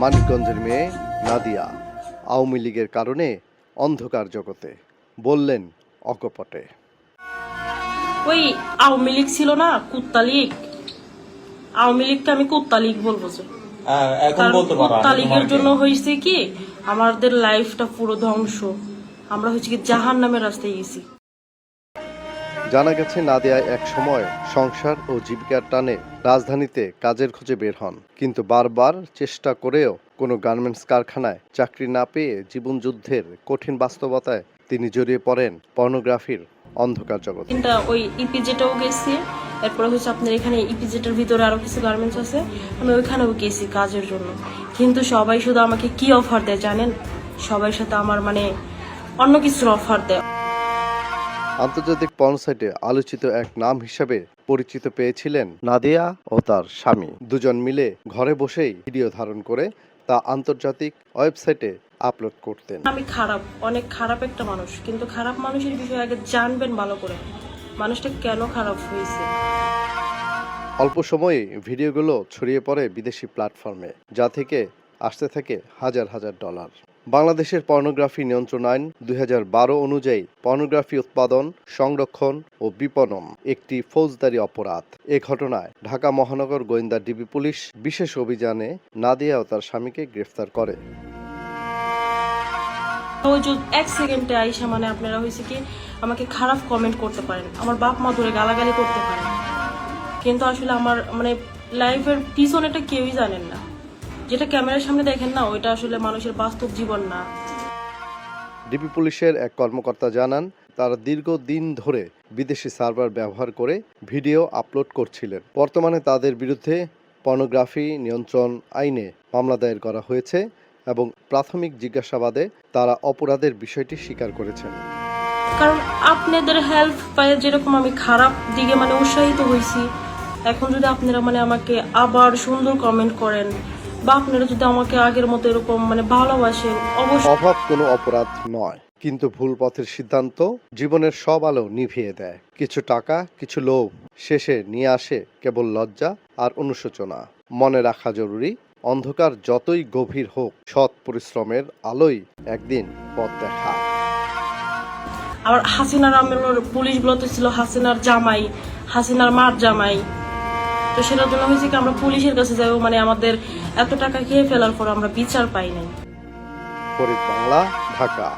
মানিকগঞ্জের মেয়ে নাদিয়া আওয়ামী লীগের কারণে অন্ধকার জগতে বললেন অকপটে। ওই আওয়ামী লীগ ছিল না কুত্তা লীগ। আওয়ামী লীগকে আমি কুত্তা লীগ বলব যে। হ্যাঁ, এখন কারণ বলতে পারো কুত্তা লীগের জন্য হয়েছে কি আমাদের লাইফটা পুরো ধ্বংস। আমরা হচ্ছে কি জাহান নামের রাস্তায় গেছি। জানা গেছে নাদিয়া এক সময় সংসার ও জীবিকার টানে রাজধানীতে কাজের খোঁজে বের হন। কিন্তু বারবার চেষ্টা করেও কোনো গার্মেন্টস কারখানায় চাকরি না পেয়ে জীবন যুদ্ধের কঠিন বাস্তবতায় তিনি জড়িয়ে পড়েন পর্নোগ্রাফির অন্ধকার জগতে। কিন্তু ওই ইপিজেটাও গেছি, এরপরে হচ্ছে আপনার এখানে ইপিজেটের ভিতরে আরও কিছু গার্মেন্টস আছে, আমি ওইখানেও গেছি কাজের জন্য। কিন্তু সবাই শুধু আমাকে কি অফার দেয় জানেন? সবার সাথে আমার মানে অন্য কিছুর অফার দেয়। আন্তর্জাতিক পর্ন সাইটে আলোচিত এক নাম হিসাবে পরিচিত পেয়েছিলেন নাদিয়া ও তার স্বামী। দুজন মিলে ঘরে বসেই ভিডিও ধারণ করে তা আন্তর্জাতিক ওয়েবসাইটে আপলোড করতেন। আমি খারাপ অনেক খারাপ একটা মানুষ কিন্তু খারাপ মানুষের বিষয়ে আগে জানবেন ভালো করে। মানুষটা কেন খারাপ হয়েছে? অল্প সময়ে ভিডিওগুলো ছড়িয়ে পড়ে বিদেশি প্ল্যাটফর্মে যা থেকে আসতে থাকে হাজার হাজার ডলার। বাংলাদেশের পর্নোগ্রাফি নিয়ন্ত্রণ আইন দু হাজার বারো অনুযায়ী পর্নোগ্রাফি উৎপাদন, সংরক্ষণ ও বিপণন একটি ফৌজদারি অপরাধ। এ ঘটনায় ঢাকা মহানগর গোয়েন্দা ডিবি পুলিশ বিশেষ অভিযানে নাদিয়া ও তার স্বামীকে গ্রেফতার করে। এক সেকেন্ডে মানে আপনারা আমাকে খারাপ কমেন্ট করতে পারেন। আমার বাপ মা ধরে গালাগালি করতে পারেন। কিন্তু আসলে আমার মানে লাইফের পিছনেটা কেউই জানেন না। যেটা ক্যামেরার সামনে দেখেন না ওইটা আসলে মানুষের বাস্তব জীবন না। ডিবি পুলিশের এক কর্মকর্তা জানান তারা দীর্ঘদিন ধরে বিদেশি সার্ভার ব্যবহার করে ভিডিও আপলোড করছিলেন। বর্তমানে তাদের বিরুদ্ধে পর্নোগ্রাফি নিয়ন্ত্রণ আইনে মামলা দায়ের করা হয়েছে এবং প্রাথমিক জিজ্ঞাসাবাদে তারা অপরাধের বিষয়টি স্বীকার করেছেন। কারণ আপনাদের হেল্প পায় যেরকম আমি খারাপ দিকে মানে উৎসাহিত হয়েছি এখন যদি আপনারা মানে আমাকে আবার সুন্দর কমেন্ট করেন বা আপনারা যদি আমাকে আগের মতো এরকম মানে ভালোবাসেন অবশ্যই। অভাব কোনো অপরাধ নয় কিন্তু ভুল পথের সিদ্ধান্ত জীবনের সব আলো নিভিয়ে দেয়। কিছু টাকা কিছু লোভ শেষে নিয়ে আসে কেবল লজ্জা আর অনুশোচনা। মনে রাখা জরুরি অন্ধকার যতই গভীর হোক সৎ পরিশ্রমের আলোই একদিন পথ দেখা। আবার হাসিনার আমলের পুলিশগুলো তো ছিল হাসিনার জামাই হাসিনার মার জামাই। তো সেটার জন্য হয়েছে কি আমরা পুলিশের কাছে যাব মানে আমাদের এত টাকা খেয়ে ফেলার পর আমরা বিচার পাই নাই। বাংলা ঢাকা।